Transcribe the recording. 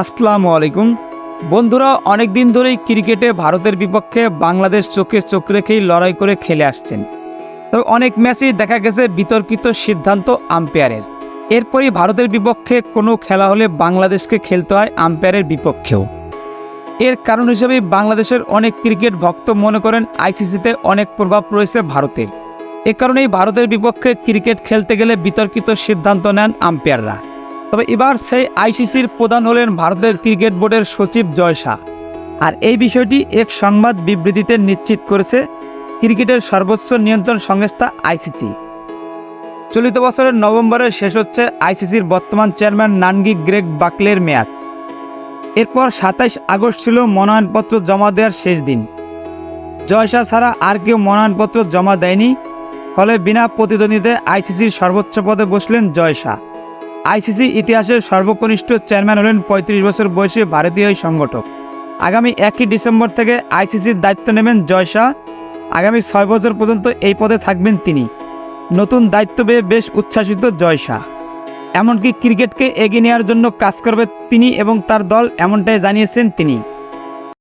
আসসালামু আলাইকুম। বন্ধুরা অনেক দিন ধরেই ক্রিকেটে ভারতের বিপক্ষে বাংলাদেশ চোখে চোখ রেখেই লড়াই করে খেলে আসছেন। তবে অনেক ম্যাচেই দেখা গেছে বিতর্কিত সিদ্ধান্ত আম্পায়ারের। এরপরই ভারতের বিপক্ষে কোনো খেলা হলে বাংলাদেশকে খেলতে হয় আম্পায়ারের বিপক্ষেও। এর কারণ হিসেবে বাংলাদেশের অনেক ক্রিকেট ভক্ত মনে করেন আইসিসিতে অনেক প্রভাব রয়েছে ভারতের। এ কারণেই ভারতের বিপক্ষে ক্রিকেট খেলতে গেলে বিতর্কিত সিদ্ধান্ত নেন আম্পায়াররা। তবে এবার সেই আইসিসির প্রধান হলেন ভারতের ক্রিকেট বোর্ডের সচিব জয় শাহ। আর এই বিষয়টি এক সংবাদ বিবৃতিতে নিশ্চিত করেছে ক্রিকেটের সর্বোচ্চ নিয়ন্ত্রণ সংস্থা আইসিসি। চলিত বছরের নভেম্বরে শেষ হচ্ছে আইসিসির বর্তমান চেয়ারম্যান নানগি গ্রেগ বাকলের মেয়াদ। এরপর সাতাইশ আগস্ট ছিল মনোনয়নপত্র জমা দেওয়ার শেষ দিন। জয় শাহ ছাড়া আর কেউ মনোনয়নপত্র জমা দেয়নি, ফলে বিনা প্রতিদ্বন্দ্বিতায় আইসিসির সর্বোচ্চ পদে বসলেন জয় শাহ। আইসিসি ইতিহাসের সর্বকনিষ্ঠ চেয়ারম্যান হলেন পঁয়ত্রিশ বছর বয়সী ভারতীয় এই সংগঠক। আগামী একই ডিসেম্বর থেকে আইসিসির দায়িত্ব নেবেন জয় শাহ। আগামী ছয় বছর পর্যন্ত এই পদে থাকবেন তিনি। নতুন দায়িত্ব পেয়ে বেশ উচ্ছ্বাসিত জয় শাহ। এমনকি ক্রিকেটকে এগিয়ে নেওয়ার জন্য কাজ করবে তিনি এবং তার দল, এমনটাই জানিয়েছেন তিনি।